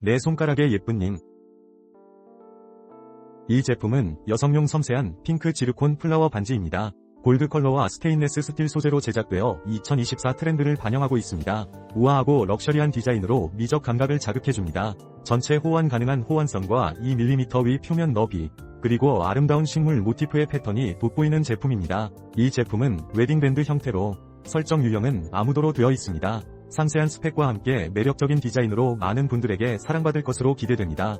내 손가락의 예쁜 님. 이 제품은 여성용 섬세한 핑크 지르콘 플라워 반지입니다. 골드 컬러와 스테인레스 스틸 소재로 제작되어 2024 트렌드를 반영하고 있습니다. 우아하고 럭셔리한 디자인으로 미적 감각을 자극해줍니다. 전체 호환 가능한 호환성과 2mm 위 표면 너비, 그리고 아름다운 식물 모티프의 패턴이 돋보이는 제품입니다. 이 제품은 웨딩밴드 형태로 설정 유형은 아무도로 되어 있습니다. 상세한 스펙과 함께 매력적인 디자인으로 많은 분들에게 사랑받을 것으로 기대됩니다.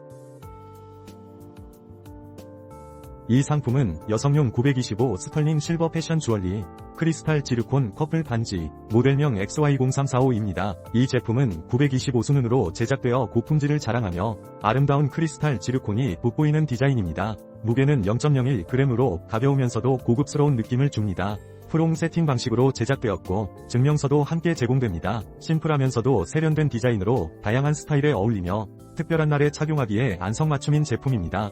이 상품은 여성용 925 스털링 실버 패션 주얼리, 크리스탈 지르콘 커플 반지, 모델명 XY03455입니다. 이 제품은 925 수능으로 제작되어 고품질을 자랑하며 아름다운 크리스탈 지르콘이 돋보이는 디자인입니다. 무게는 0.01g으로 가벼우면서도 고급스러운 느낌을 줍니다. 프롱 세팅 방식으로 제작되었고 증명서도 함께 제공됩니다. 심플하면서도 세련된 디자인으로 다양한 스타일에 어울리며 특별한 날에 착용하기에 안성맞춤인 제품입니다.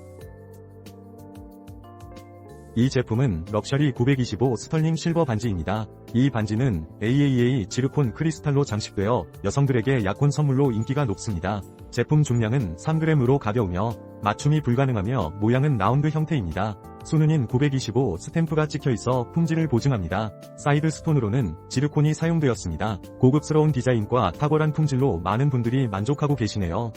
이 제품은 럭셔리 925 스털링 실버 반지입니다. 이 반지는 AAA 지르콘 크리스탈로 장식되어 여성들에게 약혼 선물로 인기가 높습니다. 제품 중량은 3g으로 가벼우며 맞춤이 불가능하며 모양은 라운드 형태입니다. 수는인 925 스탬프가 찍혀 있어 품질을 보증합니다. 사이드 스톤으로는 지르콘이 사용되었습니다. 고급스러운 디자인과 탁월한 품질로 많은 분들이 만족하고 계시네요.